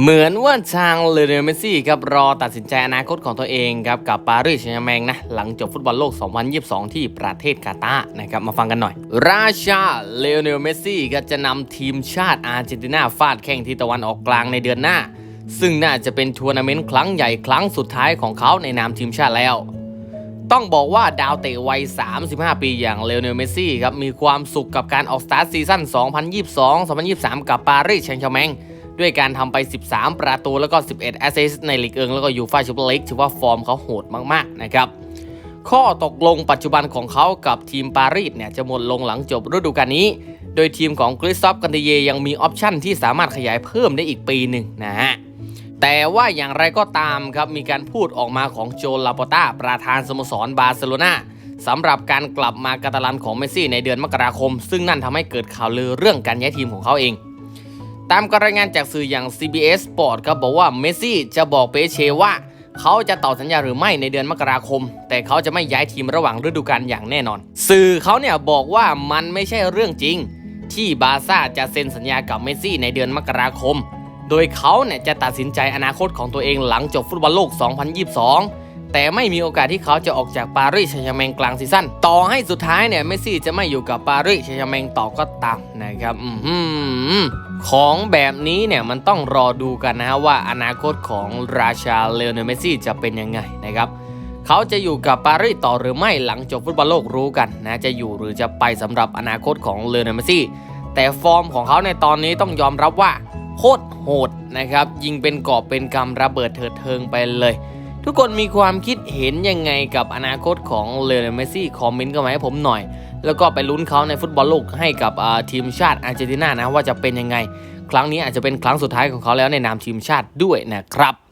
เหมือนว่าทางเลเนลเมซี่ครับรอตัดสินใจอนาคตของตัวเองครับกับปารีสแซงต์แชมงนะหลังจบฟุตบอลโลก 2022 ที่ประเทศกาตาร์นะครับมาฟังกันหน่อย ราชาเลเนลเมซี่ก็จะนำทีมชาติอาร์เจนตินาฟาดแข่งที่ตะวันออกกลางในเดือนหน้า ซึ่งน่าจะเป็นทัวร์นาเมนต์ครั้งใหญ่ครั้งสุดท้ายของเขาในนามทีมชาติแล้ว ต้องบอกว่าดาวเตะวัย 35 ปีอย่างเลโอเนลเมซี่ครับมีความสุขกับการออกสตาร์ทซีซั่น 2022-2023 กับปารีสแซงต์แชร์แมง ด้วยการทำไป 13 ประตูแล้วก็ 11 แอสซิสต์ในลีกเอิงแล้วก็ยูฟ่าแชมเปี้ยนลีกถือว่าฟอร์มเขาโหดมากๆนะครับข้อตกลงปัจจุบันของเขากับทีมปารีสเนี่ยจะหมดลงหลังจบฤดูกาลนี้ โดยทีมของคริสตอฟกันเตเยยังมีออปชั่นที่สามารถขยายเพิ่มได้อีกปีหนึ่งนะฮะแต่ว่าอย่างไรก็ตามครับมีการพูดออกมาของโจลาปอต้าประธานสโมสรบาร์เซโลนาสำหรับการกลับมากาตาลันของเมสซี่ในเดือนมกราคม ซึ่งนั่นทำให้เกิดข่าวลือเรื่องการย้ายทีมของเขาเอง ตามการรายงานจากสื่ออย่าง CBS Sport ครับบอกว่าเมสซี่จะบอกเปเชว่า เขาจะต่อสัญญาหรือไม่ในเดือนมกราคม แต่เขาจะไม่ย้ายทีมระหว่างฤดูกาลอย่างแน่นอน สื่อเขาเนี่ยบอกว่ามันไม่ใช่เรื่องจริง ที่บาซ่าจะเซ็นสัญญากับเมสซี่ในเดือนมกราคม โดยเขาเนี่ยจะตัดสินใจอนาคตของตัวเองหลังจบฟุตบอลโลก 2022 แต่ไม่มีโอกาสที่เขาจะออกจากปารีสแซงต์แชร์แมงกลางซีซั่นต่อให้สุดท้ายเนี่ยเมสซี่จะไม่อยู่กับปารีสแซงต์แชร์แมงต่อก็ตามนะครับอือหือของแบบนี้เนี่ยมันต้องรอดูกันนะฮะว่าอนาคตของราชาเลโอเนลเมสซี่จะเป็นยังไงนะครับเขาจะอยู่กับปารีสต่อหรือไม่หลังจบฟุตบอลโลกรู้กันนะจะอยู่หรือจะไปสำหรับอนาคตของเลโอเนลเมสซี่แต่ฟอร์มของเขาในตอนนี้ต้องยอมรับว่าโคตรโหดนะครับยิงเป็นกอบเป็นกำระเบิดเถิดเทิงไปเลย ทุกคนมีความคิดเห็นยังไงกับอนาคตของเลโอเนลเมซี่คอมเมนต์กันมาให้ผมหน่อย แล้วก็ไปลุ้นเขาในฟุตบอลโลกให้กับทีมชาติอาร์เจนตินานะว่าจะเป็นยังไง ครั้งนี้อาจจะเป็นครั้งสุดท้ายของเขาแล้วในนามทีมชาติด้วยนะครับ